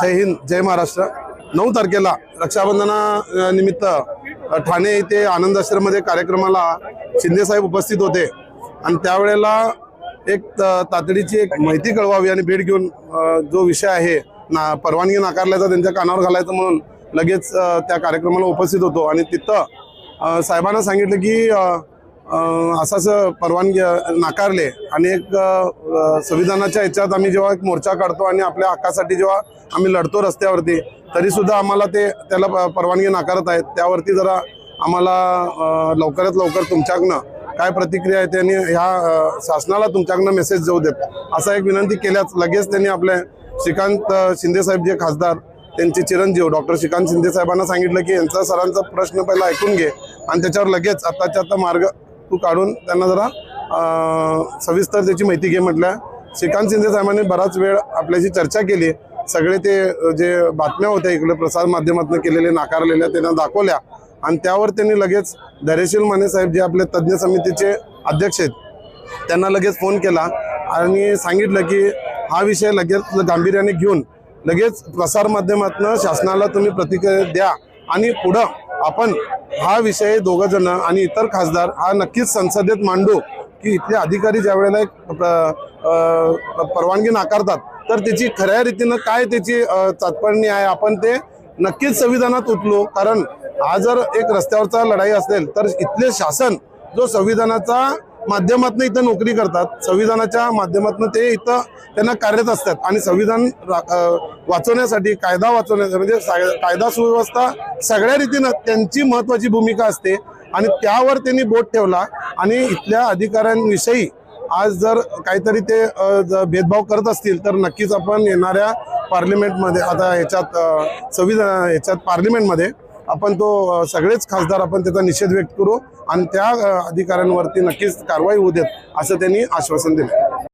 जय हिंद जय महाराष्ट्र. नऊ तारखेला रक्षाबंधना निमित्त ठाणे येथे आनंद आश्रममध्ये कार्यक्रमाला शिंदेसाहेब उपस्थित होते. आणि त्यावेळेला एक त- तातडीची एक माहिती कळवावी आणि भेट घेऊन जो विषय आहे ना परवानगी नाकारल्याचा त्यांच्या कानावर घालायचं म्हणून लगेच त्या कार्यक्रमाला उपस्थित होतो. आणि तिथं साहेबांना सांगितलं की अ, असं असं परवानगी नाकारले आणि एक संविधानाच्या ह्याच्यात आम्ही जेव्हा एक मोर्चा काढतो आणि आपल्या हक्कासाठी जेव्हा आम्ही लढतो रस्त्यावरती तरीसुद्धा आम्हाला ते त्याला परवानगी नाकारत आहेत. त्यावरती जरा आम्हाला लवकरात लवकर तुमच्याकडनं काय प्रतिक्रिया आहे त्यांनी ह्या शासनाला तुमच्याकडनं मेसेज जाऊ देत. असा एक विनंती केल्यास लगेच त्यांनी आपले श्रीकांत शिंदेसाहेब जे खासदार त्यांचे चिरंजीव डॉक्टर श्रीकांत शिंदे साहेबांना सांगितलं की यांचा सरांचा प्रश्न पहिला ऐकून घे आणि त्याच्यावर लगेच आत्ताच्या आता मार्ग तू काढून त्यांना जरा सविस्तर त्याची माहिती घे म्हटल्या श्रीकांत शिंदे साहेबांनी बराच वेळ आपल्याशी चर्चा केली. सगळे ते जे बातम्या होत्या इकडे प्रसार माध्यमातून केलेले नाकारलेल्या त्यांना दाखवल्या. आणि त्यावर त्यांनी लगेच धैर्यशील माने साहेब जे आपले तज्ज्ञ समितीचे अध्यक्ष आहेत त्यांना लगेच फोन केला. आणि सांगितलं की हा विषय लगेच गांभीर्याने घेऊन लगेच प्रसार माध्यमातून शासनाला तुम्ही प्रतिक्रिया द्या. आणि पुढं आपण हा विषय दोघं जण आणि इतर खासदार हा नक्कीच संसदेत मांडू की इथले अधिकारी ज्या वेळेला एक प्र- परवानगी नाकारतात तर त्याची खऱ्या रीतीनं काय त्याची अ, आहे? आपण ते नक्कीच संविधानात उतलो कारण हा जर एक रस्त्यावरचा लढाई असेल तर इथले शासन जो संविधानाचा माध्यमातून इथं नोकरी करतात. संविधानाच्या माध्यमातून ते इथं त्यांना कार्यरत असतात. आणि संविधान वाचवण्यासाठी कायदा वाचवण्यासाठी म्हणजे कायदा सुव्यवस्था सगळ्या रीतीनं त्यांची महत्वाची भूमिका असते. आणि त्यावर त्यांनी बोट ठेवला. आणि इथल्या अधिकाऱ्यांविषयी आज जर काहीतरी ते जर भेदभाव करत असतील तर नक्कीच आपण येणाऱ्या पार्लिमेंटमध्ये आता ह्याच्यात संविधान ह्याच्यात पार्लिमेंटमध्ये आपण तो सगळेच खासदार आपण त्याचा निषेध व्यक्त करू आणि त्या अधिकाऱ्यांवरती नक्कीच कारवाई होऊ देत असं त्यांनी आश्वासन दिलं.